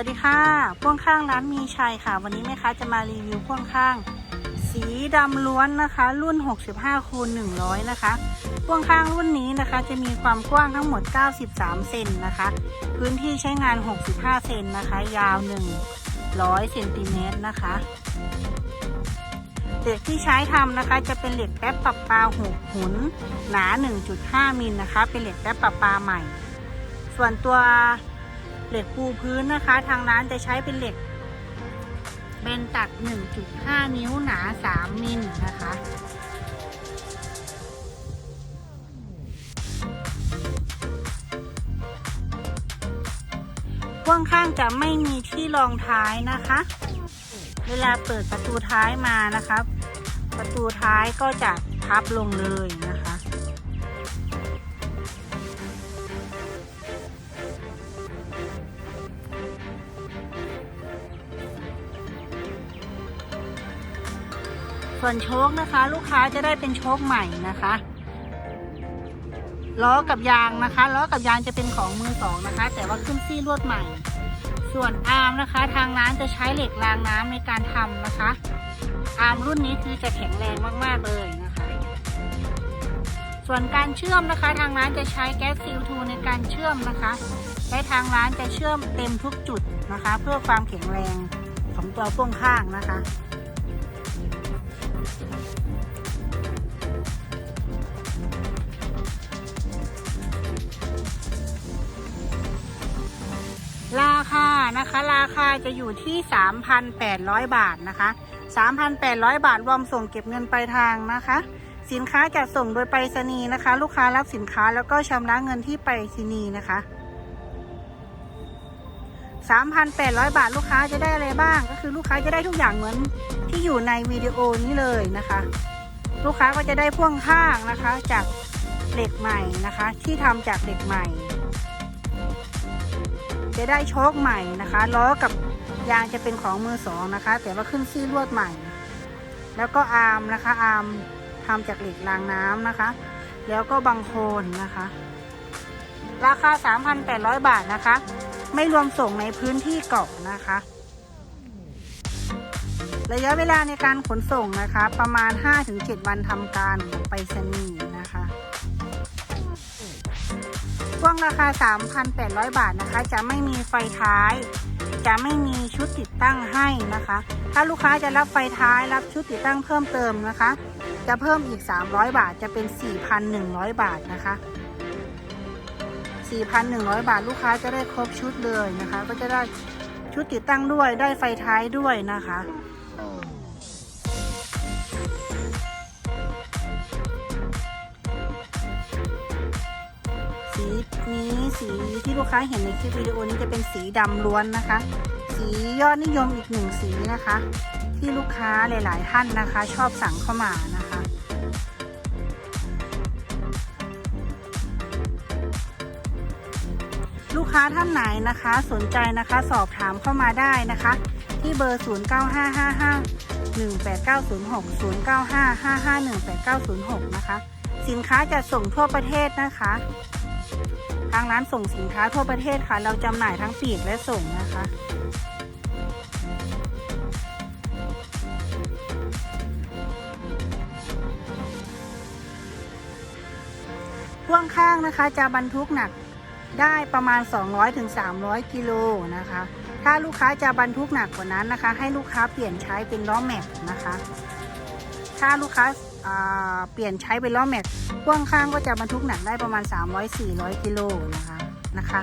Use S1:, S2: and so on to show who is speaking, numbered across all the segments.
S1: วัสดีค่ะพ่วงข้างร้านมีชัยค่ะ วันนี้แม่ค้าจะมารีวิวพ่วงข้าง สีดำล้วนนะคะ รุ่น 65คูณ100 นะคะพ่วงข้างรุ่นนี้นะคะ จะมีความกว้างทั้งหมด 93 เซนนะคะ พื้นที่ใช้งาน 65 เซนนะคะ ยาว 100เซนติเมตรนะคะเหล็กที่ใช้ทำนะคะ จะเป็นเหล็กแป๊บปรับปลาหกหุนหนา 1.5 มิลนะคะ เป็นเหล็กแป๊บปรับปลาใหม่ ส่วนตัว เหล็กปูพื้นนะคะ ทางร้านจะใช้เป็นเหล็กเบนตัด1.5 นิ้วหนา 3 มิลนะคะพ่วงข้างจะไม่มีที่รองท้ายนะคะ เวลาเปิดประตูท้ายมานะครับ ประตูท้ายก็จะพับลงเลยนะคะ ส่วนโชคนะคะ ลูกค้าจะได้เป็นโชคใหม่นะคะล้อกับยางนะคะล้อกับยางจะเป็นของมือสองนะคะ แต่ว่าขึ้นซี่ลวดใหม่ ส่วนอาร์มนะคะ ทางร้านจะใช้เหล็กรางน้ำในการทำนะคะ อาร์มรุ่นนี้คือจะแข็งแรงมากๆเลยนะคะ ส่วนการเชื่อมนะคะ ทางร้านจะใช้แก๊สซิลทูในการเชื่อมนะคะและทางร้านจะเชื่อมเต็มทุกจุดนะคะ เพื่อความแข็งแรงของตัวพ่วงข้างนะคะ ราคานะคะ ราคาจะอยู่ที่ 3,800 บาทนะคะ 3,800 บาทรวมส่งเก็บเงินปลายทางนะคะ สินค้าจะส่งโดยไปรษณีย์นะคะ ลูกค้ารับสินค้าแล้วก็ชำระเงินที่ไปรษณีย์นะคะ 3,800 บาทลูกค้าจะได้อะไรบ้าง ก็คือลูกค้าจะได้ทุกอย่างเหมือนที่อยู่ในวิดีโอนี้เลยนะคะ ลูกค้าก็จะได้พ่วงข้างนะคะ จากเหล็กใหม่นะคะ ที่ทำจากเหล็กใหม่ จะได้โชคใหม่นะคะล้อกับยางจะเป็นของมือสองนะคะ แต่ว่าขึ้นซี่ลวดใหม่ แล้วก็อาร์มนะคะอาร์มทำจากเหล็กรางน้ำนะคะ แล้วก็บังโคลนนะคะ ราคา 3,800 บาทนะคะ ไม่รวมส่งในพื้นที่เกาะนะคะ ระยะเวลาในการขนส่งนะคะ ประมาณ 5-7 วันทำการของไปรษณีย์นะคะช่วงราคา 3,800 บาทนะคะ จะไม่มีไฟท้าย จะไม่มีชุดติดตั้งให้นะคะ ถ้าลูกค้าจะรับไฟท้ายรับชุดติดตั้งเพิ่มเติมนะคะ จะเพิ่มอีก 300 บาทจะเป็น 4,100 บาทนะคะ 4,100 บาทลูกค้าจะได้ครบชุดเลยนะคะ ก็จะได้ชุดติดตั้งด้วยได้ไฟท้ายด้วยนะคะสีนี้สีที่ลูกค้าเห็นในคลิปวิดีโอนี้จะเป็นสีดำล้วนนะคะ สียอดนิยมอีกหนึ่งสีนะคะ ที่ลูกค้าหลาย ๆ ท่านนะคะ ชอบสั่งเข้ามานะคะ ลูกค้าท่านไหนนะคะ สนใจนะคะสอบถามเข้ามาได้นะคะ ที่เบอร์ 0955518906 0955518906 นะคะ สินค้าจะส่งทั่วประเทศนะคะ ทางร้านส่งสินค้าทั่วประเทศค่ะ เราจำหน่ายทั้งปลีกและส่งนะคะพ่วงข้างนะคะจะบรรทุกหนัก ได้ประมาณ 200-300กิโลนะคะ ถ้าลูกค้าจะบรรทุกหนักกว่านั้นนะคะ ให้ลูกค้าเปลี่ยนใช้เป็นล้อแม็กนะคะ ถ้าลูกค้าอ่าเปลี่ยนใช้เป็นล้อแม็กพ่วงข้างก็จะบรรทุกหนักได้ประมาณ 300-400 กิโลนะคะนะคะ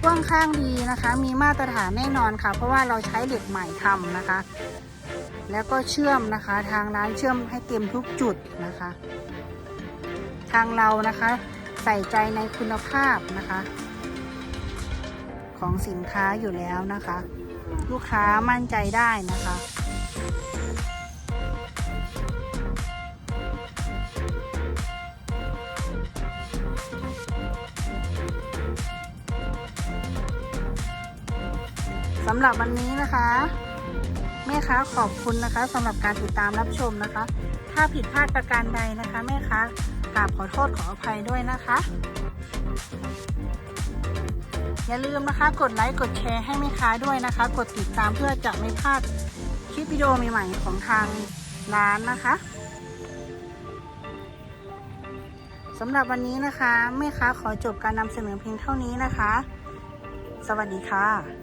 S1: พ่วงข้างดีนะคะ มีมาตรฐานแน่นอนค่ะ เพราะว่าเราใช้เหล็กใหม่ทำนะคะ แล้วก็เชื่อมนะคะ ทางร้านเชื่อมให้เต็มทุกจุดนะคะ ทางเรานะคะ ใส่ใจในคุณภาพนะคะ ของสินค้าอยู่แล้วนะคะ ลูกค้ามั่นใจได้นะคะสำหรับวันนี้นะคะ แม่ค้าขอบคุณนะคะสำหรับการติดตามรับชมนะคะ ถ้าผิดพลาดประการใดนะคะ แม่ค้ากราบขอโทษขออภัยด้วยนะคะ อย่าลืมนะคะ กดไลค์กดแชร์ให้แม่ค้าด้วยนะคะ กดติดตามเพื่อจะไม่พลาดคลิปวิดีโอใหม่ๆของทางร้านนะคะสำหรับวันนี้นะคะแม่ค้าขอจบการนำเสนอเพียงเท่านี้นะคะ สวัสดีค่ะ